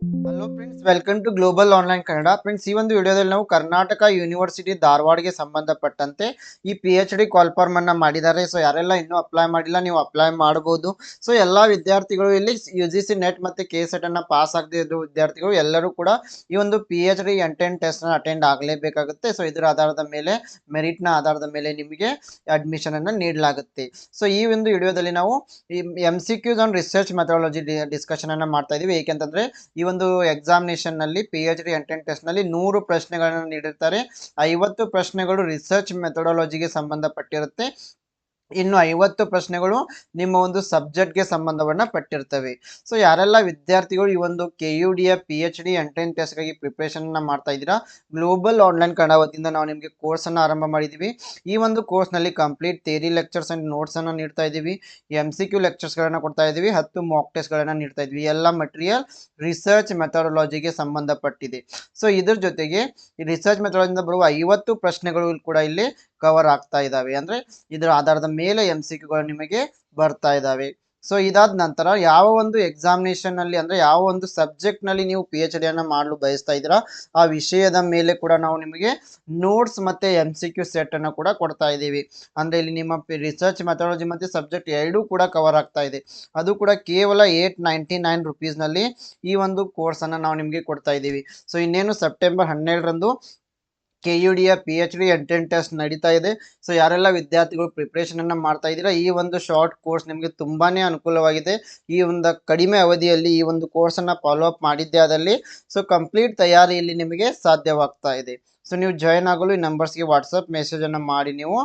Hello friends welcome to Global Online Kannada friends ಈ ಒಂದು ವಿಡಿಯೋದಲ್ಲಿ ನಾವು ಕರ್ನಾಟಕ ಯೂನಿವರ್ಸಿಟಿ ಧಾರವಾಡಗೆ ಸಂಬಂಧಪಟ್ಟಂತೆ ಈ ಪಿ ಎಚ್ ಡಿ ಕಾಲ್ಫಾರ್ಮ್ ಅನ್ನ ಮಾಡಿದ್ದಾರೆ. ಸೊ ಯಾರೆಲ್ಲ ಇನ್ನೂ ಅಪ್ಲೈ ಮಾಡಿಲ್ಲ, ನೀವು ಅಪ್ಲೈ ಮಾಡಬಹುದು ಸೊ ಎಲ್ಲಾ ವಿದ್ಯಾರ್ಥಿಗಳು ಇಲ್ಲಿ ಯು ಜಿ ಸಿ ನೆಟ್ ಮತ್ತೆ ಕೆ ಸೆಟ್ ಅನ್ನ ಪಾಸ್ ಆಗದೆ ಇರೋ ವಿದ್ಯಾರ್ಥಿಗಳು ಎಲ್ಲರೂ ಕೂಡ ಈ ಒಂದು ಪಿ ಎಚ್ ಡಿ ಎಂಟೆನ್ ಟೆಸ್ಟ್ನ ಅಟೆಂಡ್ ಆಗಲೇಬೇಕಾಗುತ್ತೆ. ಸೊ ಇದರ ಆಧಾರದ ಮೇಲೆ ಮೆರಿಟ್ನ ಆಧಾರದ ಮೇಲೆ ನಿಮಗೆ ಅಡ್ಮಿಷನ್ ಅನ್ನ ನೀಡಲಾಗುತ್ತೆ. ಸೊ ಈ ಒಂದು ವಿಡಿಯೋದಲ್ಲಿ ನಾವು M C Q's on research methodology discussion ಅನ್ನ ಮಾಡ್ತಾ ಇದೀವಿ. ಏಕೆಂತಂದ್ರೆ, ಈ ಒಂದು ಎಕ್ಸಾಮಿನೇಷನ್ನಲ್ಲಿ ಪಿ ಎಚ್ ಡಿ ಎಂಟ್ರೆನ್ ಟೆಸ್ಟ್ನಲ್ಲಿ ನೂರು ಪ್ರಶ್ನೆಗಳನ್ನು ನೀಡಿರ್ತಾರೆ. ಐವತ್ತು ಪ್ರಶ್ನೆಗಳು ರಿಸರ್ಚ್ ಮೆಥಡಾಲಜಿಗೆ ಸಂಬಂಧಪಟ್ಟಿರುತ್ತೆ. ಇನ್ನು ಐವತ್ತು ಪ್ರಶ್ನೆಗಳು ನಿಮ್ಮ ಒಂದು ಸಬ್ಜೆಕ್ಟ್ಗೆ ಸಂಬಂಧವನ್ನ ಪಟ್ಟಿರ್ತವೆ. ಸೊ ಯಾರೆಲ್ಲ ವಿದ್ಯಾರ್ಥಿಗಳು ಈ ಒಂದು ಕೆ ಯು ಡಿಯ ಪಿ ಎಚ್ ಡಿ ಎಂಟೆನ್ ಟೆಸ್ಟ್ಗಾಗಿ ಪ್ರಿಪ್ರೇಷನ್ನ ಮಾಡ್ತಾ ಇದ್ದೀರಾ? ಗ್ಲೋಬಲ್ ಆನ್ಲೈನ್ ಕನ್ನಡ ವತಿಯಿಂದ ನಾವು ನಿಮಗೆ ಕೋರ್ಸನ್ನು ಆರಂಭ ಮಾಡಿದ್ದೀವಿ ಈ ಒಂದು ಕೋರ್ಸ್ನಲ್ಲಿ ಕಂಪ್ಲೀಟ್ ಥೇರಿ ಲೆಕ್ಚರ್ಸ್ ಆ್ಯಂಡ್ ನೋಟ್ಸನ್ನು ನೀಡ್ತಾ ಇದ್ದೀವಿ. ಎಂ ಸಿ ಕ್ಯೂ ಲೆಕ್ಚರ್ಸ್ಗಳನ್ನು ಕೊಡ್ತಾ ಇದ್ದೀವಿ. ಹತ್ತು ಮಾಕ್ ಟೆಸ್ಟ್ಗಳನ್ನು ನೀಡ್ತಾ ಇದ್ವಿ ಎಲ್ಲ ಮಟೀರಿಯಲ್ ರಿಸರ್ಚ್ ಮೆಥಡಾಲಜಿಗೆ ಸಂಬಂಧಪಟ್ಟಿದೆ. ಸೊ ಇದ್ರ ಜೊತೆಗೆ ರಿಸರ್ಚ್ ಮೆಥಡಾಲಜಿಯಿಂದ ಬರುವ ಐವತ್ತು ಪ್ರಶ್ನೆಗಳು ಕೂಡ ಇಲ್ಲಿ ಕವರ್ ಆಗ್ತಾ ಇದ್ದಾವೆ ಅಂದರೆ ಇದರ ಆಧಾರದ ಮೇಲೆ ಎಂ ಸಿ ಕ್ಯೂಗಳು ನಿಮಗೆ ಬರ್ತಾ ಇದ್ದಾವೆ ಸೊ ಇದಾದ ನಂತರ ಯಾವ ಒಂದು ಎಕ್ಸಾಮಿನೇಷನ್ನಲ್ಲಿ ಅಂದ್ರೆ ಯಾವ ಒಂದು ಸಬ್ಜೆಕ್ಟ್ನಲ್ಲಿ ನೀವು ಪಿ ಎಚ್ ಡಿಯನ್ನು ಮಾಡಲು ಬಯಸ್ತಾ ಇದ್ದೀರಾ, ಆ ವಿಷಯದ ಮೇಲೆ ಕೂಡ ನಾವು ನಿಮಗೆ ನೋಟ್ಸ್ ಮತ್ತೆ ಎಂ ಸಿ ಕ್ಯೂ ಸೆಟ್ ಅನ್ನು ಕೂಡ ಕೊಡ್ತಾ ಇದ್ದೀವಿ. ಅಂದ್ರೆ ಇಲ್ಲಿ ನಿಮ್ಮ ರಿಸರ್ಚ್ ಮೆಥಡಾಲಜಿ ಮತ್ತೆ ಸಬ್ಜೆಕ್ಟ್ ಎರಡೂ ಕೂಡ ಕವರ್ ಆಗ್ತಾ ಇದೆ. ಅದು ಕೂಡ ಕೇವಲ ಏಟ್ ನೈಂಟಿ ನೈನ್ ರುಪೀಸ್ನಲ್ಲಿ ಈ ಒಂದು ಕೋರ್ಸ್ ನಾವು ನಿಮಗೆ ಕೊಡ್ತಾ ಇದ್ದೀವಿ. ಸೊ ಇನ್ನೇನು ಸೆಪ್ಟೆಂಬರ್ ಹನ್ನೆರಡರಂದು K U ಡಿಯ P H D entrance test ನಡೀತಾ ಇದೆ. ಸೊ ಯಾರೆಲ್ಲ ವಿದ್ಯಾರ್ಥಿಗಳು ಪ್ರಿಪ್ರೇಷನ್ ಅನ್ನ ಮಾಡ್ತಾ ಇದ್ದೀರಾ, ಈ ಒಂದು ಶಾರ್ಟ್ ಕೋರ್ಸ್ ನಿಮಗೆ ತುಂಬಾನೇ ಅನುಕೂಲವಾಗಿದೆ. ಈ ಒಂದು ಕಡಿಮೆ ಅವಧಿಯಲ್ಲಿ ಈ ಒಂದು ಕೋರ್ಸ್ ಅನ್ನ ಫಾಲೋ ಅಪ್ ಮಾಡಿದ್ದೆ ಅದರಲ್ಲಿ ಸೊ ಕಂಪ್ಲೀಟ್ ತಯಾರಿಯಲ್ಲಿ ನಿಮಗೆ ಸಾಧ್ಯವಾಗ್ತಾ ಇದೆ. ಸೊ ನೀವು ಜಾಯ್ನ್ ಆಗಲು ಈ ನಂಬರ್ಸ್ಗೆ ವಾಟ್ಸಪ್ ಮೆಸೇಜ್ ಅನ್ನ ಮಾಡಿ, ನೀವು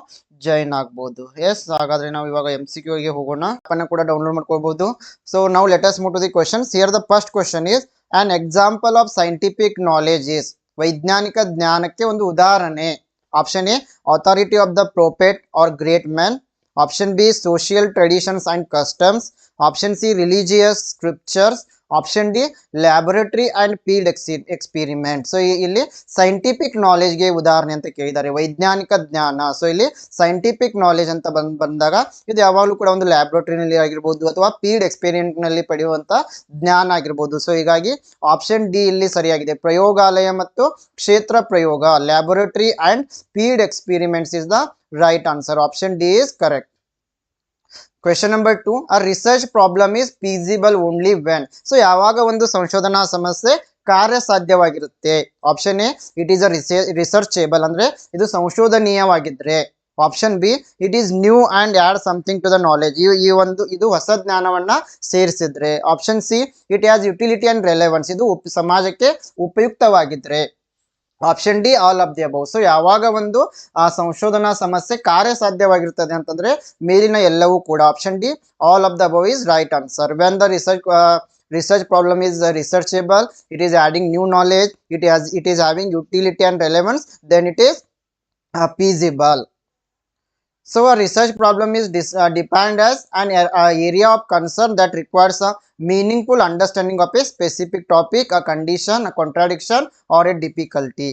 ಜಾಯ್ನ್ ಆಗ್ಬೋದು. ಎಸ್ ಹಾಗಾದ್ರೆ ನಾವು ಇವಾಗ ಎಂ ಸಿ ಕ್ಯೂಗೆ ಹೋಗೋಣ. ಅನ್ನ ಕೂಡ ಡೌನ್ಲೋಡ್ ಮಾಡ್ಕೋಬಹುದು ಸೊ ನಾವು let's move the questions here the first question is an example of scientific knowledge is ವೈಜ್ಞಾನಿಕ ಜ್ಞಾನಕ್ಕೆ ಒಂದು ಉದಾಹರಣೆ option A authority of the prophet or great man option B social traditions and customs option C religious scriptures option D laboratory and field ex experiment so ಇಲ್ಲಿ scientific ನಾಲೆಜ್ಗೆ ಉದಾಹರಣೆ ಅಂತ ಕೇಳಿದ್ದಾರೆ. ವೈಜ್ಞಾನಿಕ ಜ್ಞಾನ. ಸೊ ಇಲ್ಲಿ ಸೈಂಟಿಫಿಕ್ ನಾಲೆಜ್ ಅಂತ ಬಂದ್ ಬಂದಾಗ ಇದು ಯಾವಾಗಲೂ ಕೂಡ ಒಂದು ಲ್ಯಾಬ್ರೋಟರಿನಲ್ಲಿ ಆಗಿರ್ಬೋದು ಅಥವಾ ಫೀಲ್ಡ್ ಎಕ್ಸ್ಪೀರಿಯೆಂಟ್ನಲ್ಲಿ ಪಡೆಯುವಂಥ ಜ್ಞಾನ ಆಗಿರ್ಬೋದು. ಸೊ ಹೀಗಾಗಿ ಆಪ್ಷನ್ ಡಿ ಇಲ್ಲಿ ಸರಿಯಾಗಿದೆ. ಪ್ರಯೋಗಾಲಯ ಮತ್ತು ಕ್ಷೇತ್ರ ಪ್ರಯೋಗ laboratory and field experiments is the right answer option D is correct question number two a research problem is feasible only when so ಯಾವಾಗ ಒಂದು ಸಂಶೋಧನಾ ಸಮಸ್ಯೆ ಕಾರ್ಯಸಾಧ್ಯವಾಗಿರುತ್ತೆ? Option A it is a researchable ಅಂದ್ರೆ ಇದು ಸಂಶೋಧನೀಯವಾಗಿದ್ರೆ. Option B it is new and add something to the knowledge ಈ ಒಂದು, ಇದು ಹೊಸ ಜ್ಞಾನವನ್ನ ಸೇರಿಸಿದ್ರೆ. Option C it has utility and relevance ಇದು ಸಮಾಜಕ್ಕೆ ಉಪಯುಕ್ತವಾಗಿದ್ರೆ. Option D all of the above so ಯಾವಾಗ ಒಂದು ಆ ಸಂಶೋಧನಾ ಸಮಸ್ಯೆ ಕಾರ್ಯಸಾಧ್ಯವಾಗಿರ್ತದೆ ಅಂತಂದ್ರೆ ಮೇಲಿನ ಎಲ್ಲವೂ ಕೂಡ option D all of the above is right answer when the research research problem is uh, researchable it is adding new knowledge it has it is having utility and relevance then it is uh, feasible so a research problem is dis- uh, defined as an a area of concern that requires a meaningful understanding of a specific topic a condition a contradiction or a difficulty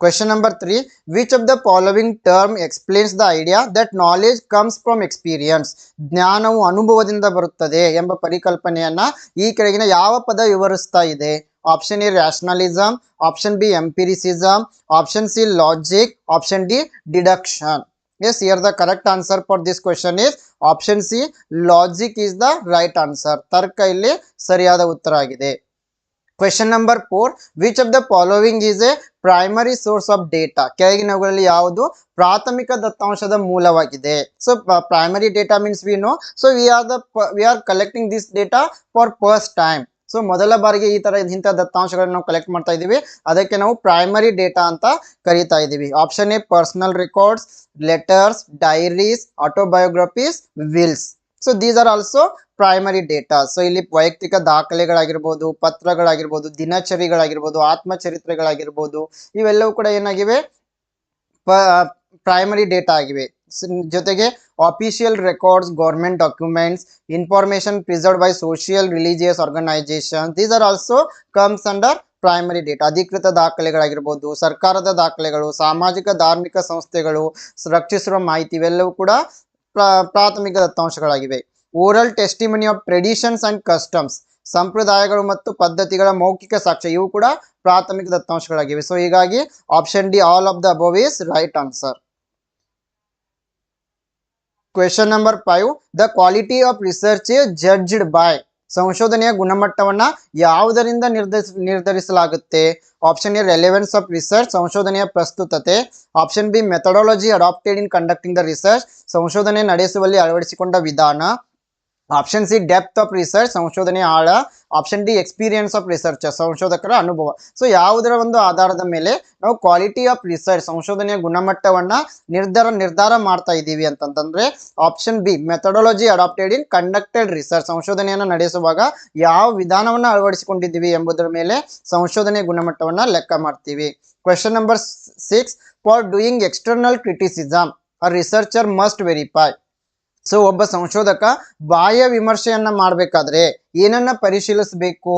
question number 3 which of the following term explains the idea that knowledge comes from experience ಜ್ಞಾನವು ಅನುಭವದಿಂದ ಬರುತ್ತದೆ ಎಂಬ ಪರಿಕಲ್ಪನೆಯನ್ನ ಈ ಕೆಳಗಿನ ಯಾವ ಪದ ವಿವರಿಸ್ತಾ ಇದೆ option A rationalism option B empiricism option C logic option D deduction yes here the correct answer for this question is option C logic is the right answer ತರ್ಕ ಇಲ್ಲಿ ಸರಿಯಾದ ಉತ್ತರ ಆಗಿದೆ. Question number four which of the following is a primary source of data ಕೆಳಗಿನವುಗಳಲ್ಲಿ ಯಾವುದು ಪ್ರಾಥಮಿಕ ದತ್ತಾಂಶದ ಮೂಲವಾಗಿದೆ. So primary data means we know so we are the we are collecting this data for first time so ಮೊದಲ ಬಾರಿಗೆ ಈ ತರ ಇಂಥ ದತ್ತಾಂಶಗಳನ್ನು ನಾವು ಕಲೆಕ್ಟ್ ಮಾಡ್ತಾ ಇದ್ದೀವಿ. ಅದಕ್ಕೆ ನಾವು ಪ್ರೈಮರಿ ಡೇಟಾ ಅಂತ ಕರೀತಾ ಇದ್ದೀವಿ. Option A personal records letters diaries autobiographies wills so these are also primary data so ಇಲ್ಲಿ ವೈಯಕ್ತಿಕ ದಾಖಲೆಗಳಾಗಿರ್ಬೋದು, ಪತ್ರಗಳಾಗಿರ್ಬೋದು, ದಿನಚರಿಗಳಾಗಿರ್ಬೋದು, ಆತ್ಮಚರಿತ್ರೆಗಳಾಗಿರ್ಬೋದು, ಇವೆಲ್ಲವೂ ಕೂಡ ಏನಾಗಿವೆ? ಪ್ರೈಮರಿ ಡೇಟಾ ಆಗಿವೆ. ಜೊತೆಗೆ official records government documents information preserved by social religious organizations. These are also comes under primary data ಅಧಿಕೃತ ದಾಖಲೆಗಳಾಗಿರ್ಬೋದು, ಸರ್ಕಾರದ ದಾಖಲೆಗಳು, ಸಾಮಾಜಿಕ, ಧಾರ್ಮಿಕ ಸಂಸ್ಥೆಗಳು, ರಕ್ಷಿಸಿರುವ ಮಾಹಿತಿ, ಇವೆಲ್ಲವೂ ಕೂಡ ಪ್ರಾ- ಪ್ರಾಥಮಿಕ ದತ್ತಾಂಶಗಳಾಗಿವೆ. Oral testimony of traditions and customs ಸಂಪ್ರದಾಯಗಳು ಮತ್ತು ಪದ್ಧತಿಗಳ ಮೌಖಿಕ ಸಾಕ್ಷ್ಯ, ಇವು ಕೂಡ ಪ್ರಾಥಮಿಕ ದತ್ತಾಂಶಗಳಾಗಿವೆ. ಸೊ ಹೀಗಾಗಿ option D all of the above is right answer question number five the quality of research judged by ಸಂಶೋಧನೆಯ ಗುಣಮಟ್ಟವನ್ನ ಯಾವುದರಿಂದ ನಿರ್ಧರಿಸ, ನಿರ್ಧರಿಸಲಾಗುತ್ತೆ? Option A relevance of research ಸಂಶೋಧನೆಯ ಪ್ರಸ್ತುತತೆ. Option B methodology adapted in conducting the research ಸಂಶೋಧನೆ ನಡೆಸುವಲ್ಲಿ ಅಳವಡಿಸಿಕೊಂಡ ವಿಧಾನ. Option C depth of research ಸಂಶೋಧನೆ ಆಳ. Option D experience of research ಸಂಶೋಧಕರ ಅನುಭವ. ಸೊ ಯಾವುದರ ಒಂದು ಆಧಾರದ ಮೇಲೆ ನಾವು ಕ್ವಾಲಿಟಿ ಆಫ್ ರಿಸರ್ಚ್ ಸಂಶೋಧನೆಯ ಗುಣಮಟ್ಟವನ್ನು ನಿರ್ಧಾರ ನಿರ್ಧಾರ ಮಾಡ್ತಾ ಇದ್ದೀವಿ ಅಂತಂತಂದ್ರೆ option B methodology adapted in conducted research ಸಂಶೋಧನೆಯನ್ನು ನಡೆಸುವಾಗ ಯಾವ ವಿಧಾನವನ್ನು ಅಳವಡಿಸಿಕೊಂಡಿದ್ದೀವಿ ಎಂಬುದರ ಮೇಲೆ ಸಂಶೋಧನೆಯ ಗುಣಮಟ್ಟವನ್ನು ಲೆಕ್ಕ ಮಾಡ್ತೀವಿ. Question number six for doing external criticism a researcher must verify so ಒಬ್ಬ ಸಂಶೋಧಕ ಬಾಹ್ಯ ವಿಮರ್ಶೆಯನ್ನ ಮಾಡಬೇಕಾದ್ರೆ ಏನನ್ನ ಪರಿಶೀಲಿಸಬೇಕು?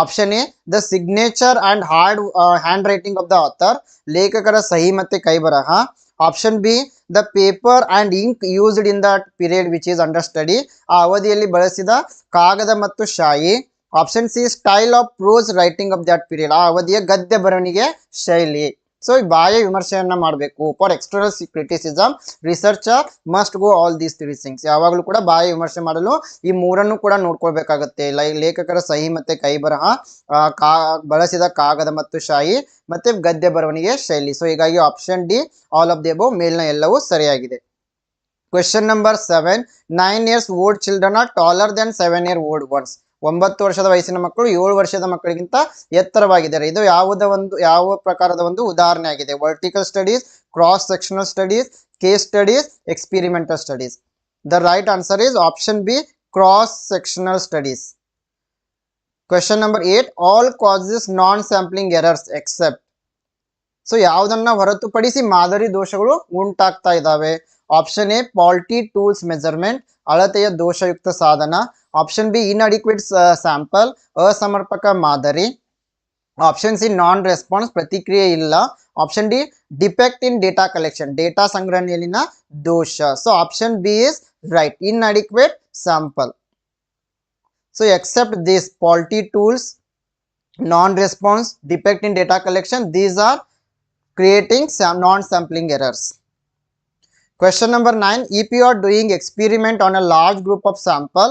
Option A, the signature and hard handwriting of the author, ಲೇಖಕರ ಸಹಿ ಮತ್ತೆ ಕೈಬರಹ. Option B, the paper and ink used in that period which is under study, ಆ ಅವಧಿಯಲ್ಲಿ ಬಳಸಿದ ಕಾಗದ ಮತ್ತು ಶಾಯಿ. Option C, style of prose writing of that period, ಆ ಅವಧಿಯ ಗದ್ಯ ಬರವಣಿಗೆ ಶೈಲಿ. ಸೊ ಈ ಬಾಯ ವಿಮರ್ಶೆಯನ್ನ ಮಾಡಬೇಕು for external criticism researcher must go all these three things ಯಾವಾಗಲೂ ಕೂಡ ಬಾಯ ವಿಮರ್ಶೆ ಮಾಡಲು ಈ ಮೂರನ್ನು ಕೂಡ ನೋಡ್ಕೊಳ್ಬೇಕಾಗುತ್ತೆ. ಲೈ, ಲೇಖಕರ ಸಹಿ ಮತ್ತೆ ಕೈ ಬರಹ ಕಾ, ಬಳಸಿದ ಕಾಗದ ಮತ್ತು ಶಾಯಿ ಮತ್ತೆ ಗದ್ಯ ಬರವಣಿಗೆ ಶೈಲಿ. ಸೊ ಹೀಗಾಗಿ option D all of the above ಮೇಲ್ನ ಎಲ್ಲವೂ ಸರಿಯಾಗಿದೆ. Question number seven nine years old children are taller than seven year old ones ಒಂಬತ್ತು ವರ್ಷದ ವಯಸ್ಸಿನ ಮಕ್ಕಳು ಏಳು ವರ್ಷದ ಮಕ್ಕಳಿಗಿಂತ ಎತ್ತರವಾಗಿದ್ದಾರೆ. ಇದು ಯಾವುದ ಒಂದು, ಯಾವ ಪ್ರಕಾರದ ಒಂದು ಉದಾಹರಣೆ ಆಗಿದೆ? Vertical studies cross sectional studies case studies experimental studies the right answer is option B cross sectional studies question number eight all causes non sampling errors except so ಯಾವುದನ್ನ ಹೊರತುಪಡಿಸಿ ಮಾದರಿ ದೋಷಗಳು ಉಂಟಾಗ್ತಾ ಇದ್ದಾವೆ? Option A faulty tools measurement ಅಳತೆಯ ದೋಷಯುಕ್ತ ಸಾಧನ. Option B inadequate sample ಅಸಮರ್ಪಕ ಮಾದರಿ ಆಪ್ಷನ್ ಸಿ ನಾನ್ ರೆಸ್ಪಾನ್ಸ್ ಪ್ರತಿಕ್ರಿಯೆ ಇಲ್ಲ option D defect in data collection data ಸಂಗ್ರಹಣೆಯಲ್ಲಿನ ದೋಷ so option B is right inadequate sample so except this faulty tools non response defect in data collection these are creating sam- non-sampling errors. Question number 9. If you are doing experiment on a large group of sample,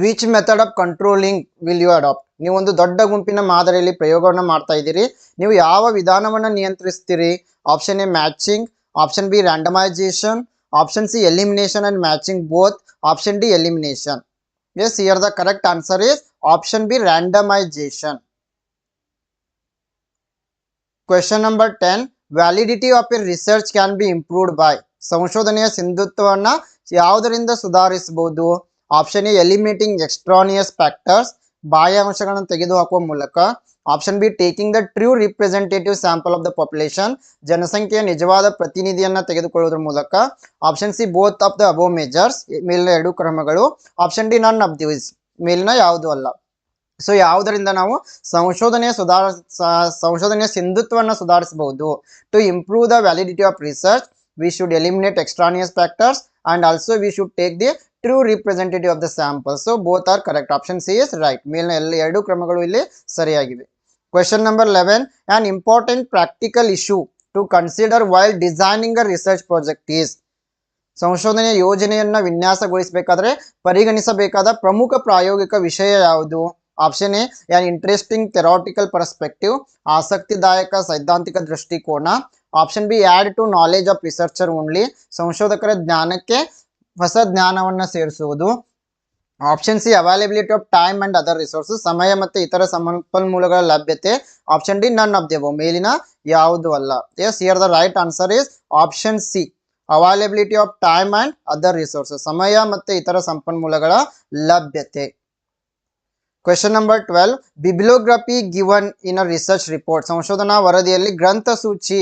which method of controlling will you adopt? ನೀವು ಒಂದು ದೊಡ್ಡ ಗುಂಪಿನ ಮಾದರಿಯಲ್ಲಿ ಪ್ರಯೋಗವನ್ನು ಮಾಡ್ತಾ ಇದ್ದೀರಿ. ನೀವು ಯಾವ ವಿಧಾನವನ್ನು ನಿಯಂತ್ರಿಸ್ತೀರಿ? Option A matching option B randomisation option C elimination and matching both option D elimination as here the correct answer is option B randomisation question number ten validity of a research can be improved by ಸಂಶೋಧನೆಯ ಸಿಂಧುತ್ವವನ್ನ ಯಾವುದರಿಂದ ಸುಧಾರಿಸಬಹುದು? Option A eliminating extraneous factors ಬಾಹ್ಯ ಅಂಶಗಳನ್ನು ತೆಗೆದುಹಾಕುವ ಮೂಲಕ option B taking the true representative sample of the population ಜನಸಂಖ್ಯೆಯ ನಿಜವಾದ ಪ್ರತಿನಿಧಿಯನ್ನ ತೆಗೆದುಕೊಳ್ಳುವುದರ ಮೂಲಕ option C both of the above measures ಮೇಲಿನ ಎರಡು ಕ್ರಮಗಳು. Option D none of this ಮೇಲಿನ ಯಾವುದು ಅಲ್ಲ. ಸೊ ಯಾವುದರಿಂದ ನಾವು ಸಂಶೋಧನೆಯ ಸುಧಾರ ಸಂಶೋಧನೆಯ ಸಿಂಧುತ್ವವನ್ನು ಸುಧಾರಿಸಬಹುದು? To improve the validity of research we should eliminate extraneous factors and also we should take the true representative of the sample so both are correct option C is right ಮೇಲಿನ ಎಲ್ಲ ಎರಡು ಕ್ರಮಗಳು ಇಲ್ಲಿ ಸರಿಯಾಗಿವೆ. Question number eleven an important practical issue to consider while designing a research project is ಸಂಶೋಧನೆಯ ಯೋಜನೆಯನ್ನ ವಿನ್ಯಾಸಗೊಳಿಸಬೇಕಾದ್ರೆ ಪರಿಗಣಿಸಬೇಕಾದ ಪ್ರಮುಖ ಪ್ರಾಯೋಗಿಕ ವಿಷಯ ಯಾವುದು? Option A an interesting theoretical perspective ಆಸಕ್ತಿದಾಯಕ ಸೈದ್ಧಾಂತಿಕ ದೃಷ್ಟಿಕೋನ. Option B add to knowledge of researcher only ಸಂಶೋಧಕರ ಜ್ಞಾನಕ್ಕೆ ಹೊಸ ಜ್ಞಾನವನ್ನು ಸೇರಿಸುವುದು. Option C availability of time and other resources ಸಮಯ ಮತ್ತು ಇತರ ಸಂಪನ್ಮೂಲಗಳ ಲಭ್ಯತೆ. ಆಪ್ಷನ್ ಡಿ ನನ್ ಆಫ್ ಮೇಲಿನ ಯಾವುದು ಅಲ್ಲ. As here the right answer is option C availability of time and other resources ಸಮಯ ಮತ್ತು ಇತರ ಸಂಪನ್ಮೂಲಗಳ ಲಭ್ಯತೆ. Question number twelve bibliography given in a research report ಸಂಶೋಧನಾ ವರದಿಯಲ್ಲಿ ಗ್ರಂಥ ಸೂಚಿ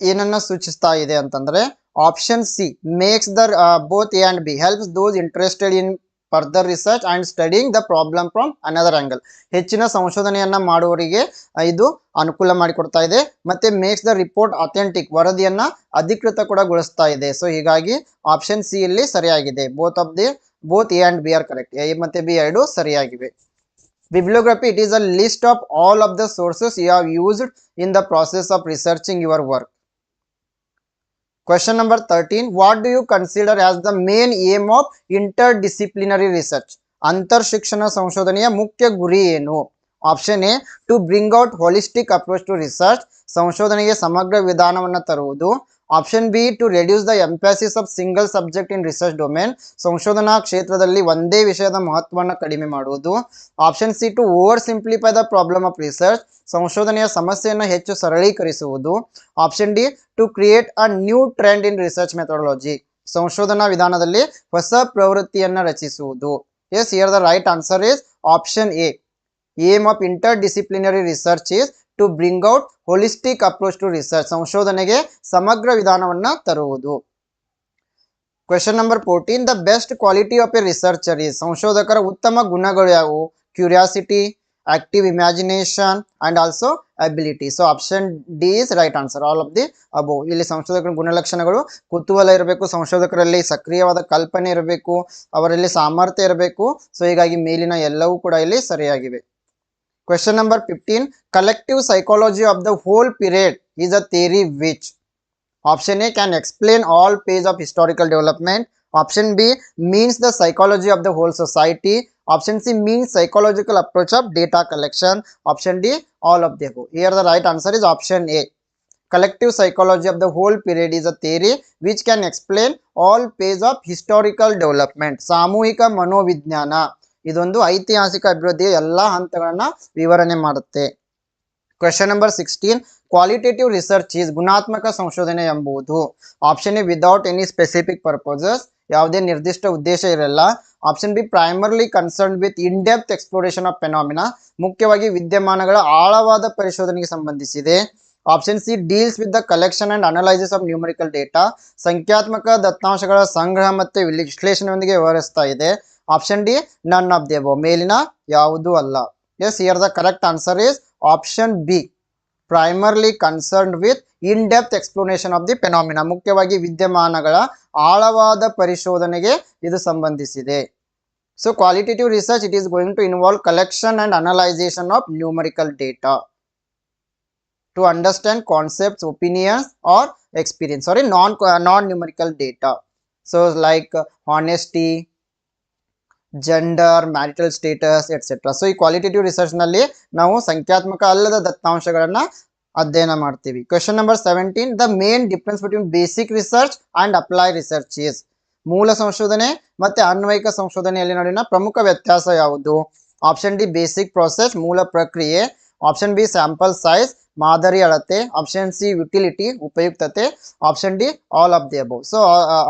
ಏನನ್ನ ಸೂಚಿಸ್ತಾ ಇದೆ ಅಂತಂದ್ರೆ option C makes the both A and B helps those interested in further research and studying the problem from another angle ಹೆಚ್ಚಿನ ಸಂಶೋಧನೆಯನ್ನ ಮಾಡುವವರಿಗೆ ಇದು ಅನುಕೂಲ ಮಾಡಿಕೊಡ್ತಾ ಇದೆ. ಮತ್ತೆ ಮೇಕ್ಸ್ ದ ರಿಪೋರ್ಟ್ ಅಥೆಂಟಿಕ್ ವರದಿಯನ್ನ ಅಧಿಕೃತ ಕೂಡ ಗೊಳಿಸ್ತಾ ಇದೆ. ಸೊ ಹೀಗಾಗಿ ಆಪ್ಷನ್ ಸಿ ಇಲ್ಲಿ ಸರಿಯಾಗಿದೆ. Both of the both A and B are correct A ಮತ್ತೆ ಬಿ ಎರಡು ಸರಿಯಾಗಿವೆ. Bibliography it is a list of all of the sources you have used in the process of researching your work Question number 13. What do you consider as the main aim of interdisciplinary research? ಅಂತರ್ ಶಿಕ್ಷಣ ಸಂಶೋಧನೆಯ ಮುಖ್ಯ ಗುರಿ ಏನು option A to bring out holistic approach to research ಸಂಶೋಧನೆಗೆ ಸಮಗ್ರ ವಿಧಾನವನ್ನು ತರುವುದು option B to reduce the emphasis of single subject in research domain ಸಂಶೋಧನಾ ಕ್ಷೇತ್ರದಲ್ಲಿ ಒಂದೇ ವಿಷಯದ ಮಹತ್ವವನ್ನು ಕಡಿಮೆ ಮಾಡುವುದು option C to oversimplify the problem of research ಸಂಶೋಧನೆಯ ಸಮಸ್ಯೆಯನ್ನು ಹೆಚ್ಚು ಸರಳೀಕರಿಸುವುದು option D to create a new trend in research methodology ಸಂಶೋಧನಾ ವಿಧಾನದಲ್ಲಿ ಹೊಸ ಪ್ರವೃತ್ತಿಯನ್ನು ರಚಿಸುವುದು as here the right answer is option A aim of interdisciplinary research is to bring out holistic approach to research ಸಂಶೋಧನೆಗೆ ಸಮಗ್ರ ವಿಧಾನವನ್ನ ತರುವುದು. Question number fourteen the best quality of a researcher ಈ ಸಂಶೋಧಕರ ಉತ್ತಮ ಗುಣಗಳು ಯಾವುವು? Curiosity active imagination and also ability so option D is right answer all of the above ಇಲ್ಲಿ ಸಂಶೋಧಕರ ಗುಣಲಕ್ಷಣಗಳು ಕುತೂಹಲ ಇರಬೇಕು, ಸಂಶೋಧಕರಲ್ಲಿ ಸಕ್ರಿಯವಾದ ಕಲ್ಪನೆ ಇರಬೇಕು, ಅವರಲ್ಲಿ ಸಾಮರ್ಥ್ಯ ಇರಬೇಕು. ಸೊ ಹೀಗಾಗಿ ಮೇಲಿನ ಎಲ್ಲವೂ ಕೂಡ ಇಲ್ಲಿ ಸರಿಯಾಗಿವೆ. Question number 15. Collective psychology of the whole period is a theory which Option A can explain all phase of historical development. Option B means the psychology of the whole society. Option C means psychological approach of data collection. Option D all of the above. Here the right answer is option A. Collective psychology of the whole period is a theory which can explain all phase of historical development. Samuhika Manovidyana. ಇದೊಂದು ಐತಿಹಾಸಿಕ ಅಭಿವೃದ್ಧಿಯ ಎಲ್ಲಾ ಹಂತಗಳನ್ನ ವಿವರಣೆ ಮಾಡುತ್ತೆ. Question number sixteen qualitative research is ಗುಣಾತ್ಮಕ ಸಂಶೋಧನೆ ಎಂಬುದು. Option A without any specific purposes ಯಾವುದೇ ನಿರ್ದಿಷ್ಟ ಉದ್ದೇಶ ಇರಲ್ಲ. Option B primarily concern with in depth exploration of phenomena ಮುಖ್ಯವಾಗಿ ವಿದ್ಯಮಾನಗಳ ಆಳವಾದ ಪರಿಶೋಧನೆಗೆ ಸಂಬಂಧಿಸಿದೆ. Option C deals with the collection and analysis of numerical data ಸಂಖ್ಯಾತ್ಮಕ ದತ್ತಾಂಶಗಳ ಸಂಗ್ರಹ ಮತ್ತು ವಿಶ್ಲೇಷಣೆಯೊಂದಿಗೆ ವ್ಯವಹರಿಸ್ತಾ ಇದೆ. Option D none of the above ಮೇಲಿನ ಯಾವುದೂ ಅಲ್ಲ. As here the correct answer is option B primarily concerned with in depth explanation of the phenomena ಮುಖ್ಯವಾಗಿ ವಿದ್ಯಮಾನಗಳ ಆಳವಾದ ಪರಿಶೋಧನೆಗೆ ಇದು ಸಂಬಂಧಿಸಿದೆ. So qualitative research it is going to involve collection and analysation of numerical data to understand concepts opinions or experience sorry non non numerical data so like honesty gender marital status etcetera so ಈ qualitative ರಿಸರ್ಚ್ನಲ್ಲಿ ನಾವು ಸಂಖ್ಯಾತ್ಮಕ ಅಲ್ಲದ ದತ್ತಾಂಶಗಳನ್ನ ಅಧ್ಯಯನ ಮಾಡ್ತೀವಿ. Question number seventeen the main difference between basic research and apply research is ಮೂಲ ಸಂಶೋಧನೆ ಮತ್ತೆ ಅನ್ವಯಿಕ ಸಂಶೋಧನೆಯಲ್ಲಿ ನಡುವಿನ ಪ್ರಮುಖ ವ್ಯತ್ಯಾಸ ಯಾವುದು? ಆಪ್ಷನ್ ಡಿ ಬೇಸಿಕ್ ಪ್ರೊಸೆಸ್ ಮೂಲ ಪ್ರಕ್ರಿಯೆ. ಆಪ್ಷನ್ ಬಿ ಸ್ಯಾಂಪಲ್ ಸೈಜ್ ಮಾದರಿ ಅಳತೆ. ಆಪ್ಷನ್ ಸಿ ಯುಟಿಲಿಟಿ ಉಪಯುಕ್ತತೆ. Option D all of the above so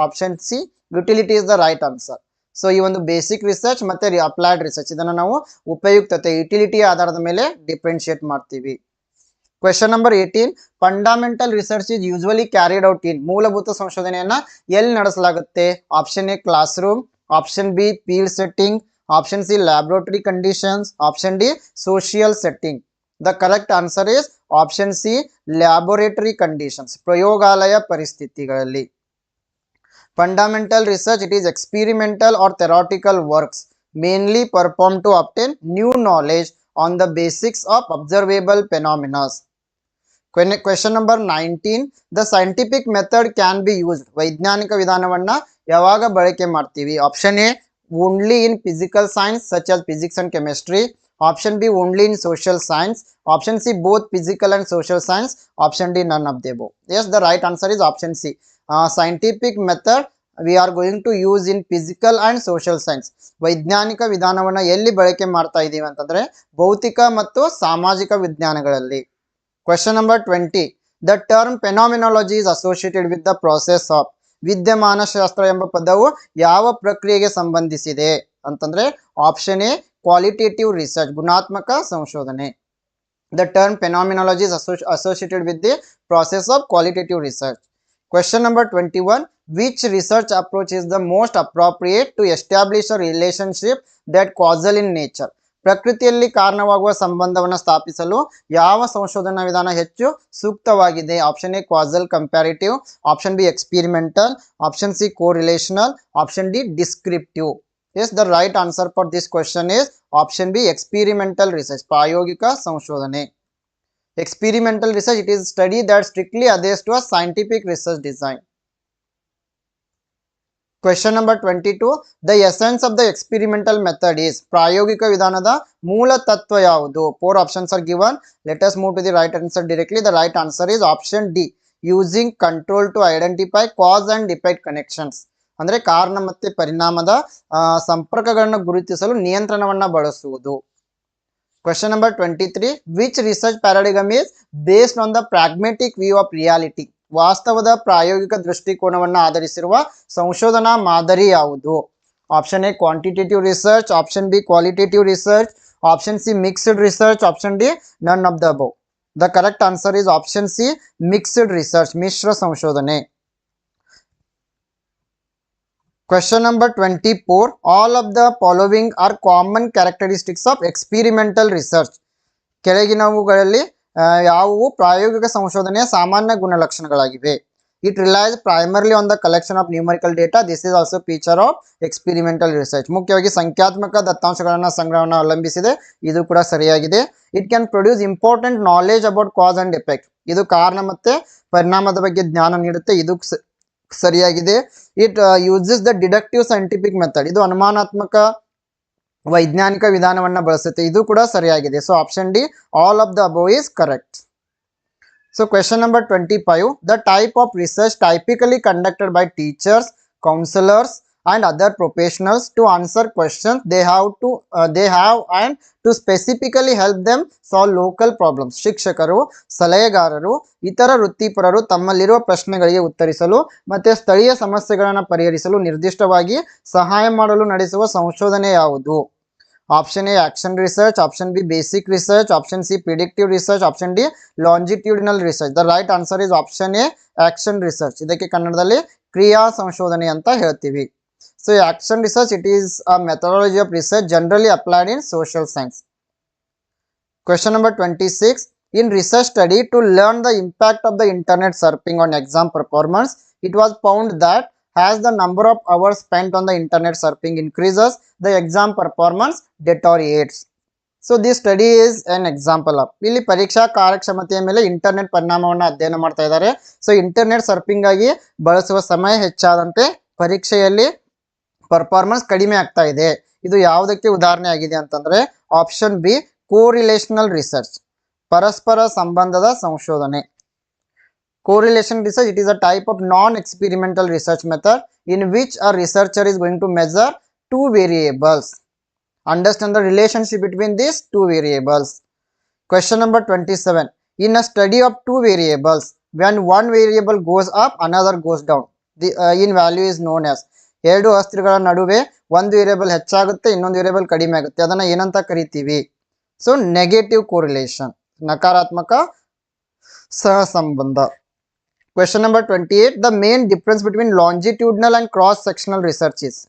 option C utility is the right answer so ಈ ಒಂದು ಬೇಸಿಕ್ ರಿಸರ್ಚ್ ಮತ್ತೆ ಅಪ್ಲೈಡ್ ರಿಸರ್ಚ್ ಇದನ್ನು ನಾವು ಉಪಯುಕ್ತತೆ ಯುಟಿಲಿಟಿ ಆಧಾರದ ಮೇಲೆ ಡಿಫ್ರೆನ್ಶಿಯೇಟ್ ಮಾಡ್ತೀವಿ. Question number eighteen fundamental research is usually carried out in ಮೂಲಭೂತ ಸಂಶೋಧನೆಯನ್ನ ಎಲ್ಲಿ ನಡೆಸಲಾಗುತ್ತೆ? Option A classroom option B field setting option C laboratory conditions option D social setting the correct answer is option C laboratory conditions ಪ್ರಯೋಗಾಲಯ ಪರಿಸ್ಥಿತಿಗಳಲ್ಲಿ. Fundamental research it is experimental or theoretical works mainly perform to obtain new knowledge on the basics of observable phenomenas question number nineteen the scientific method can be used ವೈಜ್ಞಾನಿಕ ವಿಧಾನವನ್ನ ಯಾವಾಗ ಬಳಕೆ ಮಾಡ್ತೀವಿ. Option A only in physical science such as physics and chemistry option B only in social science option C both physical and social science option D none of the above as the right answer is option C scientific method we are going to use in physical and social science ವೈಜ್ಞಾನಿಕ ವಿಧಾನವನ್ನು ಎಲ್ಲಿ ಬಳಕೆ ಮಾಡ್ತಾ ಇದ್ದೀವಿ ಅಂತಂದರೆ ಭೌತಿಕ ಮತ್ತು ಸಾಮಾಜಿಕ ವಿಜ್ಞಾನಗಳಲ್ಲಿ. Question number twenty the term phenomenology is associated with the process of ವಿದ್ಯಮಾನ ಶಾಸ್ತ್ರ ಎಂಬ ಪದವು ಯಾವ ಪ್ರಕ್ರಿಯೆಗೆ ಸಂಬಂಧಿಸಿದೆ ಅಂತಂದ್ರೆ ಆಪ್ಷನ್ ಎ ಕ್ವಾಲಿಟೇಟಿವ್ ರಿಸರ್ಚ್ ಗುಣಾತ್ಮಕ ಸಂಶೋಧನೆ. The term phenomenology is associated with the process of qualitative research question number twenty one which research approach is the most appropriate to establish a relationship that causal in nature ಪ್ರಕೃತಿಯಲ್ಲಿ ಕಾರಣವಾಗುವ ಸಂಬಂಧವನ್ನು ಸ್ಥಾಪಿಸಲು ಯಾವ ಸಂಶೋಧನಾ ವಿಧಾನ ಹೆಚ್ಚು ಸೂಕ್ತವಾಗಿದೆ? Option A causal comparative option B experimental option C correlational option D descriptive as the right answer for this question is option B experimental research ಪ್ರಾಯೋಗಿಕ ಸಂಶೋಧನೆ. Experimental research it is study that strictly adheres to a scientific research design question number 22 the essence of the experimental method is ಪ್ರಾಯೋಗಿಕ ವಿಧಾನದ ಮೂಲ ತತ್ವ ಯಾವುದು options are given let us move to the right answer directly the right answer is option d using control to identify cause and effect connections ಅಂದ್ರೆ ಕಾರಣ ಮತ್ತೆ ಪರಿಣಾಮದ ಸಂಪರ್ಕಗಳನ್ನು ಗುರುತಿಸಲು ನಿಯಂತ್ರಣವನ್ನ ಬಳಸುವುದು Question number 23 Which research paradigm is based on the pragmatic view of reality? ವಾಸ್ತವದ ಪ್ರಾಯೋಗಿಕ ದೃಷ್ಟಿಕೋನವನ್ನು ಆಧರಿಸಿರುವ ಸಂಶೋಧನಾ ಮಾದರಿ ಯಾವುದು? Option A quantitative research option B qualitative research option C mixed research option D none of the above the correct answer is option C mixed research ಮಿಶ್ರ ಸಂಶೋಧನೆ Question number 24. All of the following are common characteristics of experimental research. ಕೆಳಗಿನವುಗಳಲ್ಲಿ ಯಾವುವು ಪ್ರಾಯೋಗಿಕ ಸಂಶೋಧನೆಯ ಸಾಮಾನ್ಯ ಗುಣಲಕ್ಷಣಗಳಾಗಿವೆ? It relies primarily on the collection of numerical data this is also feature of experimental research ಮುಖ್ಯವಾಗಿ ಸಂಖ್ಯಾತ್ಮಕ ದತ್ತಾಂಶಗಳನ್ನು ಸಂಗ್ರಹವನ್ನು ಅವಲಂಬಿಸಿದೆ. ಇದು ಕೂಡ ಸರಿಯಾಗಿದೆ. It can produce important knowledge about cause and effect ಇದು ಕಾರಣ ಮತ್ತೆ ಪರಿಣಾಮದ ಬಗ್ಗೆ ಜ್ಞಾನ ನೀಡುತ್ತೆ. ಇದು ಸರಿಯಾಗಿದೆ. It uses the deductive scientific method ಇದು ಅನುಮಾನಾತ್ಮಕ ವೈಜ್ಞಾನಿಕ ವಿಧಾನವನ್ನ ಬಳಸುತ್ತೆ. ಇದು ಕೂಡ ಸರಿಯಾಗಿದೆ. So option D all of the above is correct so question number twenty five the type of research typically conducted by teachers counsellors and other professionals to answer questions. They have to uh, they have and to specifically help them solve local problems. ಶಿಕ್ಷಕರು ಸಲಹೆಗಾರರು ಇತರ ವೃತ್ತಿಪರರು ತಮ್ಮಲ್ಲಿರುವ ಪ್ರಶ್ನೆಗಳಿಗೆ ಉತ್ತರಿಸಲು ಮತ್ತು ಸ್ಥಳೀಯ ಸಮಸ್ಯೆಗಳನ್ನು ಪರಿಹರಿಸಲು ನಿರ್ದಿಷ್ಟವಾಗಿ ಸಹಾಯ ಮಾಡಲು ನಡೆಸುವ ಸಂಶೋಧನೆ ಯಾವುದು? Option A action research option B basic research option C predictive research option D longitudinal research the right answer is option A action research ಇದಕ್ಕೆ ಕನ್ನಡದಲ್ಲಿ ಕ್ರಿಯಾ ಸಂಶೋಧನೆ ಅಂತ ಹೇಳ್ತೀವಿ. so action research it is a methodology of research generally applied in social science question number twenty six in research study to learn the impact of the internet surfing on exam performance it was found that has the number of hours spent on the internet surfing increases the exam performance deteriorates so the study is an example of ಇಲ್ಲಿ ಪರೀಕ್ಷಾ ಕಾರ್ಯಕ್ಷಮತೆಯ ಮೇಲೆ internet ಪರಿಣಾಮವನ್ನು ಅಧ್ಯಯನ ಮಾಡ್ತಾ ಇದ್ದಾರೆ so internet ಸರ್ಪಿಂಗ್ ಆಗಿ ಬಳಸುವ ಸಮಯ ಹೆಚ್ಚಾದಂತೆ ಪರೀಕ್ಷೆಯಲ್ಲಿ ಪರ್ಫಾರ್ಮೆನ್ಸ್ ಕಡಿಮೆ ಆಗ್ತಾ ಇದೆ ಇದು ಯಾವುದಕ್ಕೆ ಉದಾಹರಣೆ ಆಗಿದೆ ಅಂತಂದ್ರೆ ಆಪ್ಷನ್ ಬಿ ಕೋರಿಲೇಷನಲ್ ರಿಸರ್ಚ್ ಪರಸ್ಪರ ಸಂಬಂಧದ ಸಂಶೋಧನೆ correlation research it is a type of non-experimental research method in which a researcher is going to measure two variables understand the relationship between these two variables question number 27 in a study of two variables when one variable goes up another goes down the uh, in value is known as ಎರಡು ಅಸ್ಥಿರಗಳ ನಡುವೆ ಒಂದು variable ಹೆಚ್ಚಾಗುತ್ತೆ ಇನ್ನೊಂದು variable ಕಡಿಮೆ ಆಗುತ್ತೆ ಅದನ್ನ ಏನಂತ ಕರಿತೀವಿ ಸೊ ನೆಗೆಟಿವ್ ಕೋರಿಲೇಷನ್ ನಕಾರಾತ್ಮಕ ಸಹಸಂಬಂಧ Question number 28. The main difference between longitudinal and cross-sectional research is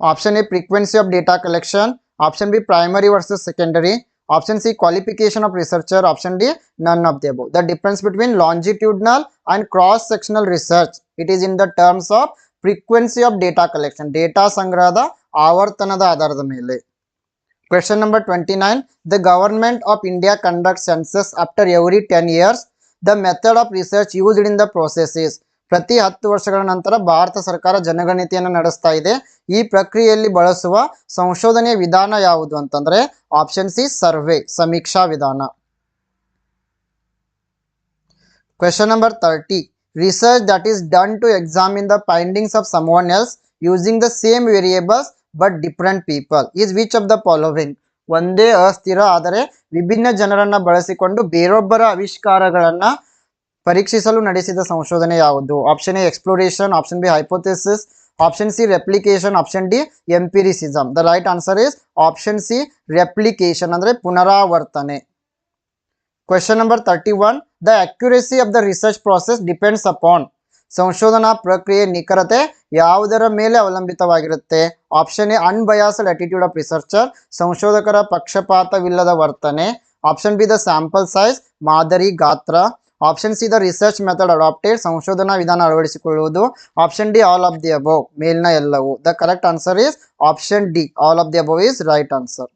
Option A. Frequency of data collection. Option B. Primary versus secondary. Option C. Qualification of researcher. Option D. None of the above. The difference between longitudinal and cross-sectional research. It is in the terms of frequency of data collection. Data ಸಂಗ್ರಹದ ಆವರ್ತನದ ಆಧಾರದ ಮೇಲೆ Question number 29. The government of India conducts census after every 10 years. The method of research used in the process is ಪ್ರತಿ ಹತ್ತು ವರ್ಷಗಳ ನಂತರ ಭಾರತ ಸರ್ಕಾರ ಜನಗಣತಿಯನ್ನು ನಡೆಸ್ತಾ ಇದೆ. ಈ ಪ್ರಕ್ರಿಯೆಯಲ್ಲಿ ಬಳಸುವ ಸಂಶೋಧನೆಯ ವಿಧಾನ ಯಾವುದು ಅಂತಂದ್ರೆ ಆಪ್ಷನ್ ಸಿ ಸರ್ವೆ, ಸಮೀಕ್ಷಾ ವಿಧಾನ. Question number thirty research that is done to examine the findings of someone else using the same variables but different people is which of the following ಒಂದೇ ಅಸ್ಥಿರ, ಆದರೆ ವಿಭಿನ್ನ ಜನರನ್ನ ಬಳಸಿಕೊಂಡು ಬೇರೊಬ್ಬರ ಆವಿಷ್ಕಾರಗಳನ್ನ ಪರೀಕ್ಷಿಸಲು ನಡೆಸಿದ ಸಂಶೋಧನೆ ಯಾವುದು? Option A exploration option B hypothesis option C replication option D empiricism the right answer is option C replication ಅಂದರೆ ಪುನರಾವರ್ತನೆ. Question number thirty one the accuracy of the research process depends upon ಸಂಶೋಧನಾ ಪ್ರಕ್ರಿಯೆ ನಿಖರತೆ ಯಾವುದರ ಮೇಲೆ ಅವಲಂಬಿತವಾಗಿರುತ್ತೆ? Option A unbiased attitude of researcher ಸಂಶೋಧಕರ ಪಕ್ಷಪಾತವಿಲ್ಲದ ವರ್ತನೆ. Option B the sample size ಮಾದರಿ ಗಾತ್ರ. Option C the research method adapted ಸಂಶೋಧನಾ ವಿಧಾನ ಅಳವಡಿಸಿಕೊಳ್ಳುವುದು. Option D all of the above ಮೇಲ್ನ ಎಲ್ಲವೂ. The correct answer is option D all of the above is right answer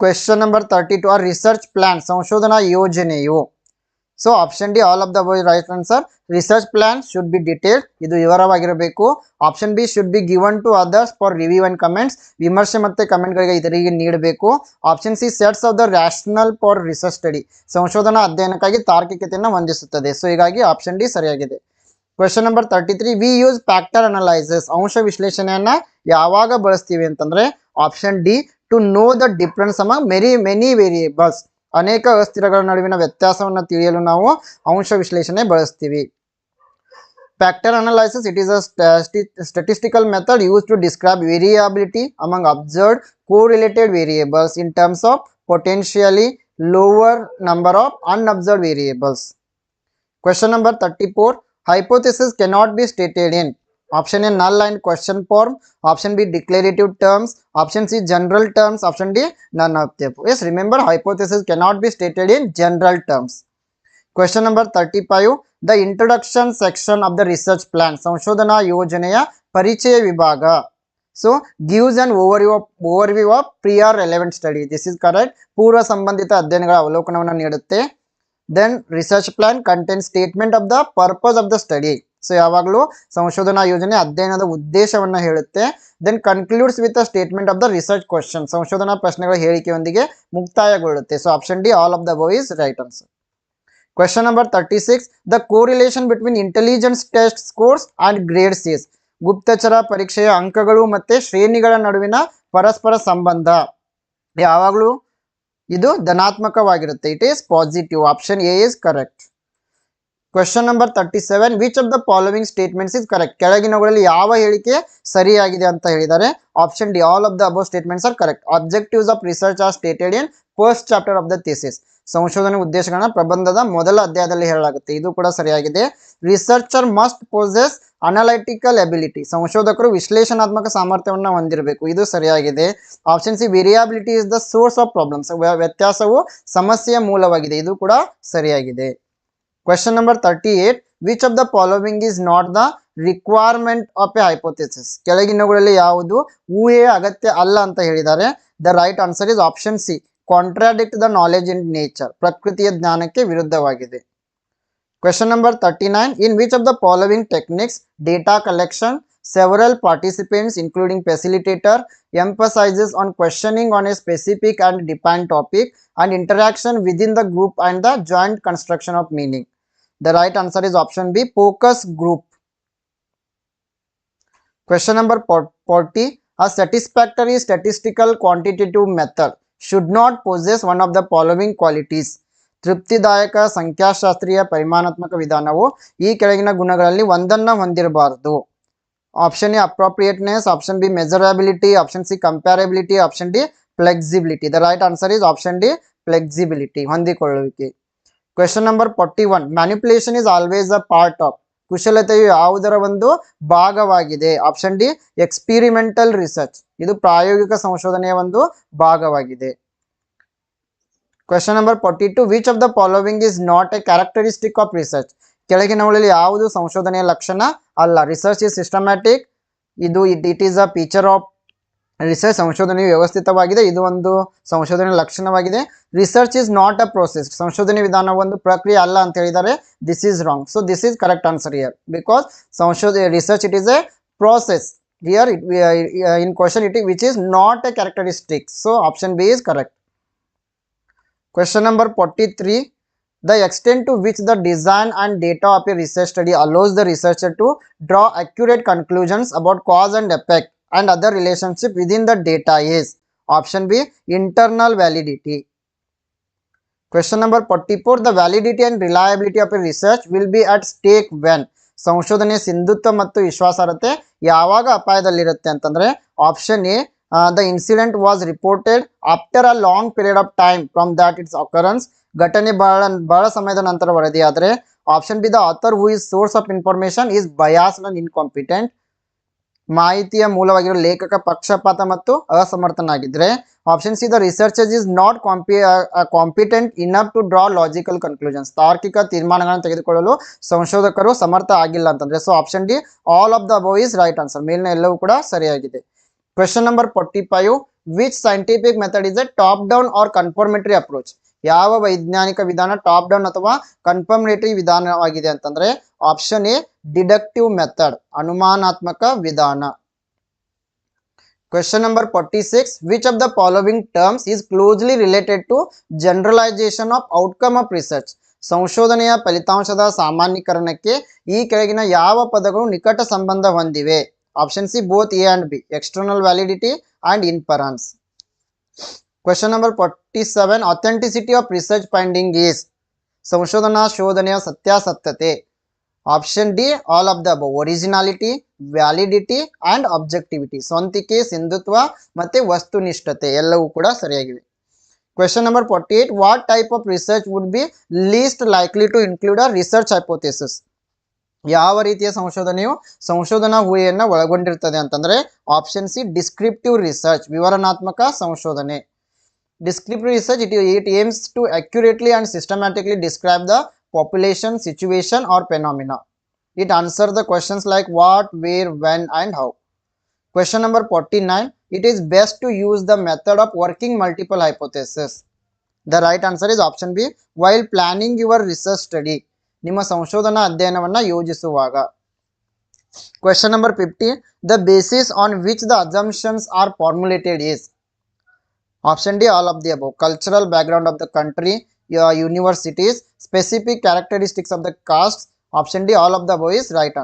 question number thirty two are research plan ಸಂಶೋಧನಾ ಯೋಜನೆಯು. So option D all of the above right answer research plan should be detailed ಇದು ವಿವರವಾಗಿರಬೇಕು. Option B should be given to others for review and comments ವಿಮರ್ಶೆ ಮತ್ತೆ ಕಮೆಂಟ್ಗಳಿಗೆ ಇದರಿಗೆ ನೀಡಬೇಕು. Option C sets of the rational for research study ಸಂಶೋಧನಾ ಅಧ್ಯಯನಕ್ಕಾಗಿ ತಾರ್ಕಿಕತೆಯನ್ನು ಹೊಂದಿಸುತ್ತದೆ. ಸೊ ಹೀಗಾಗಿ ಆಪ್ಷನ್ ಡಿ ಸರಿಯಾಗಿದೆ. Question number thirty three we use factor analysis ಅಂಶ ವಿಶ್ಲೇಷಣೆಯನ್ನು ಯಾವಾಗ ಬಳಸ್ತೀವಿ ಅಂತಂದರೆ option D to know the difference among many many variables ಅನೇಕ ಅಸ್ಥಿರಗಳ ನಡುವಿನ ವ್ಯತ್ಯಾಸವನ್ನು ತಿಳಿಯಲು ನಾವು ಅಂಶ ವಿಶ್ಲೇಷಣೆ ಬಳಸ್ತೀವಿ. Factor analysis, it is a uh, statistical method used to describe variability among observed correlated variables in terms of potentially lower number of unobserved variables. Question number 34, hypothesis cannot be stated in option A null line question form, option B declarative terms, option C general terms, option D none of them. Yes, remember hypothesis cannot be stated in general terms. Question number 35, The introduction section of the research plan, ಸಂಶೋಧನಾ ಯೋಜನೆಯ ಪರಿಚಯ ವಿಭಾಗ so gives and over uh overview of prior relevant study this is correct ಪೂರ್ವ ಸಂಬಂಧಿತ ಅಧ್ಯಯನಗಳ ಅವಲೋಕನವನ್ನು ನೀಡುತ್ತೆ then research plan content statement of the purpose of the study so ಯಾವಾಗಲೂ ಸಂಶೋಧನಾ ಯೋಜನೆ ಅಧ್ಯಯನದ ಉದ್ದೇಶವನ್ನು ಹೇಳುತ್ತೆ. Then concludes with a statement of the research question ಸಂಶೋಧನಾ ಪ್ರಶ್ನೆಗಳ ಹೇಳಿಕೆಯೊಂದಿಗೆ ಮುಕ್ತಾಯಗೊಳ್ಳುತ್ತೆ. So option D all of the above is right answer number thirty six the correlation between intelligence test scores and grades is ಗುಪ್ತಚರ ಪರೀಕ್ಷೆಯ ಅಂಕಗಳು ಮತ್ತೆ ಶ್ರೇಣಿಗಳ ನಡುವಿನ ಪರಸ್ಪರ ಸಂಬಂಧ. ಯಾವಾಗಲೂ ಇದು ಧನಾತ್ಮಕವಾಗಿರುತ್ತೆ. It is positive option A is correct question number thirty seven which of the following statements is correct ಕೆಳಗಿನವುಗಳಲ್ಲಿ ಯಾವ ಹೇಳಿಕೆ ಸರಿಯಾಗಿದೆ ಅಂತ ಹೇಳಿದ್ದಾರೆ option D all of the above statements are correct objectives of research are stated in first chapter of the thesis ಸಂಶೋಧನೆ ಉದ್ದೇಶಗಳನ್ನ ಪ್ರಬಂಧದ ಮೊದಲ ಅಧ್ಯಾಯದಲ್ಲಿ ಹೇಳಲಾಗುತ್ತೆ. ಇದು ಕೂಡ ಸರಿಯಾಗಿದೆ. Researcher must possess analytical ability ಸಂಶೋಧಕರು ವಿಶ್ಲೇಷಣಾತ್ಮಕ ಸಾಮರ್ಥ್ಯವನ್ನು ಹೊಂದಿರಬೇಕು. ಇದು ಸರಿಯಾಗಿದೆ. Option C variability is the source of problems ವ್ಯತ್ಯಾಸವು ಸಮಸ್ಯೆಯ ಮೂಲವಾಗಿದೆ. ಇದು ಕೂಡ ಸರಿಯಾಗಿದೆ. Question number thirty eight which of the following is not the requirement of a hypothesis ಕೆಳಗಿನಗಳಲ್ಲಿ ಯಾವುದು ಊಹೆಯ ಅಗತ್ಯ ಅಲ್ಲ ಅಂತ ಹೇಳಿದ್ದಾರೆ. The right answer is option C contradict the knowledge in nature ಪ್ರಕೃತಿಯ ಜ್ಞಾನಕ್ಕೆ ವಿರುದ್ಧವಾಗಿದೆ question number thirty nine in which of the following techniques data collection several participants including facilitator emphasizes on questioning on a specific and defined topic and interaction within the group and the joint construction of meaning the right answer is option b focus group question number 40 a satisfactory statistical quantitative method Should not possess one of the following qualities. ತೃಪ್ತಿದಾಯಕ, ಸಂಖ್ಯಾಶಾಸ್ತ್ರೀಯ, ಪರಿಮಾಣಾತ್ಮಕ ವಿಧಾನವು ಈ ಕೆಳಗಿನ ಗುಣಗಳಲ್ಲಿ ಒಂದನ್ನ ಹೊಂದಿರಬಾರದು. Option A appropriateness option B measurability option C comparability option D flexibility the right answer is option D flexibility ಹೊಂದಿಕೊಳ್ಳುವಿಕೆ. Question number forty one manipulation is always a part of ಕುಶಲತೆಯು ಯಾವುದರ ಒಂದು ಭಾಗವಾಗಿದೆ? ಆಪ್ಷನ್ ಡಿ ಎಕ್ಸ್ಪಿರಿಮೆಂಟಲ್ ರಿಸರ್ಚ್ ಇದು ಪ್ರಾಯೋಗಿಕ ಸಂಶೋಧನೆಯ ಒಂದು ಭಾಗವಾಗಿದೆ. Question number forty two which of the following is not a characteristic of research ಕೆಳಗಿನವುಗಳಲ್ಲಿ ಯಾವುದು ಸಂಶೋಧನೆಯ ಲಕ್ಷಣ ಅಲ್ಲ? ರಿಸರ್ಚ್ ಇಸ್ ಸಿಸ್ಟಮ್ಯಾಟಿಕ್ ಇದು it it is a feature of research ಸಂಶೋಧನೆಯು ವ್ಯವಸ್ಥಿತವಾಗಿದೆ ಇದು ಒಂದು ಸಂಶೋಧನೆ ಲಕ್ಷಣವಾಗಿದೆ. Research is not a process ಸಂಶೋಧನೆ ವಿಧಾನ ಒಂದು ಪ್ರಕ್ರಿಯೆ ಅಲ್ಲ ಅಂತ ಹೇಳಿದ್ದಾರೆ. This is wrong so this is correct answer here because ಸಂಶೋಧನೆ research it is a process here it in question it which is not a characteristic so option B is correct Question number 43. The extent to which the design and data of a research study allows the researcher to draw accurate conclusions about cause and effect. and other relationship within the data is option B internal validity. Question number 44. The validity and reliability of a research will be at stake when ಸಂಶೋಧನೆ ಸಿಂಧುತ್ವ ಮತ್ತು ವಿಶ್ವಾಸಾರ್ಹತೆ ಯಾವಾಗ ಅಪಾಯದಲ್ಲಿರುತ್ತೆ ಅಂತಂದ್ರೆ option A uh, the incident was reported after a long period of time from that its occurrence ಘಟನೆ ಬಹಳ ಬಹಳ ಸಮಯದ ನಂತರ ವರದಿಯಾದರೆ option B the author who is source of information is bias and incompetent ಮಾಹಿತಿಯ ಮೂಲವಾಗಿರೋ ಲೇಖಕ, ಪಕ್ಷಪಾತ ಮತ್ತು ಅಸಮರ್ಥನಾಗಿದ್ರೆ option C the researchers is not compe competent enough to draw logical conclusions ತಾರ್ಕಿಕ ತೀರ್ಮಾನಗಳನ್ನು ತೆಗೆದುಕೊಳ್ಳಲು ಸಂಶೋಧಕರು ಸಮರ್ಥ ಆಗಿಲ್ಲ ಅಂತಂದ್ರೆ so option D all of the above is right answer ಮೇಲಿನ ಎಲ್ಲವೂ ಕೂಡ ಸರಿಯಾಗಿದೆ. Question number forty five which scientific method is a top down or confirmatory approach ಯಾವ ವೈಜ್ಞಾನಿಕ ವಿಧಾನ ಟಾಪ್ ಡೌನ್ ಅಥವಾ ಕನ್ಫರ್ಮೇಟರಿ ವಿಧಾನವಾಗಿದೆ ಅಂತಂದ್ರೆ ಆಪ್ಷನ್ ಎ ಡಿಡಕ್ಟಿವ್ ಮೆಥಡ್ ಅನುಮಾನಾತ್ಮಕ ವಿಧಾನ. Question number forty six which of the following terms is closely related to generalization of outcome of research ಸಂಶೋಧನೆಯ ಫಲಿತಾಂಶದ ಸಾಮಾನ್ಯೀಕರಣಕ್ಕೆ ಈ ಕೆಳಗಿನ ಯಾವ ಪದಗಳು ನಿಕಟ ಸಂಬಂಧ ಹೊಂದಿವೆ? Option C both A and B external validity and inference question number forty seven authenticity of research finding is ಸಂಶೋಧನಾ ಶೋಧನೆಯ ಸತ್ಯಾಸತ್ಯತೆ option D all of the above originality validity and objectivity ಸ್ವಂತಿಕೆ ಸಿಂಧುತ್ವ ಮತ್ತು ವಸ್ತುನಿಷ್ಠತೆ ಎಲ್ಲವೂ ಕೂಡ ಸರಿಯಾಗಿವೆ. Question number forty eight what type of research would be least likely to include a research hypothesis ಯಾವ ರೀತಿಯ ಸಂಶೋಧನೆಯು ಸಂಶೋಧನಾ ಊಹೆಯನ್ನು ಒಳಗೊಂಡಿರ್ತದೆ ಅಂತಂದರೆ ಆಪ್ಷನ್ ಸಿ ಡಿಸ್ಕ್ರಿಪ್ಟಿವ್ ರಿಸರ್ಚ್ ವಿವರಣಾತ್ಮಕ ಸಂಶೋಧನೆ. Descriptive research it it aims to accurately and systematically describe the population, situation, or phenomena. It answers the questions like what, where, when, and how. Question number 49. It is best to use the method of working multiple hypotheses. The right answer is option B. While planning your research study. ನಿಮ್ಮ ಸಂಶೋಧನಾ ಅಧ್ಯಯನವನ್ನ ಯೋಜಿಸುವಾಗ question number fifty the basis on which the assumptions are formulated is Option D, all of the above. Cultural background of the country, your universities, specific characteristics of the castes. Option D, all of the above is right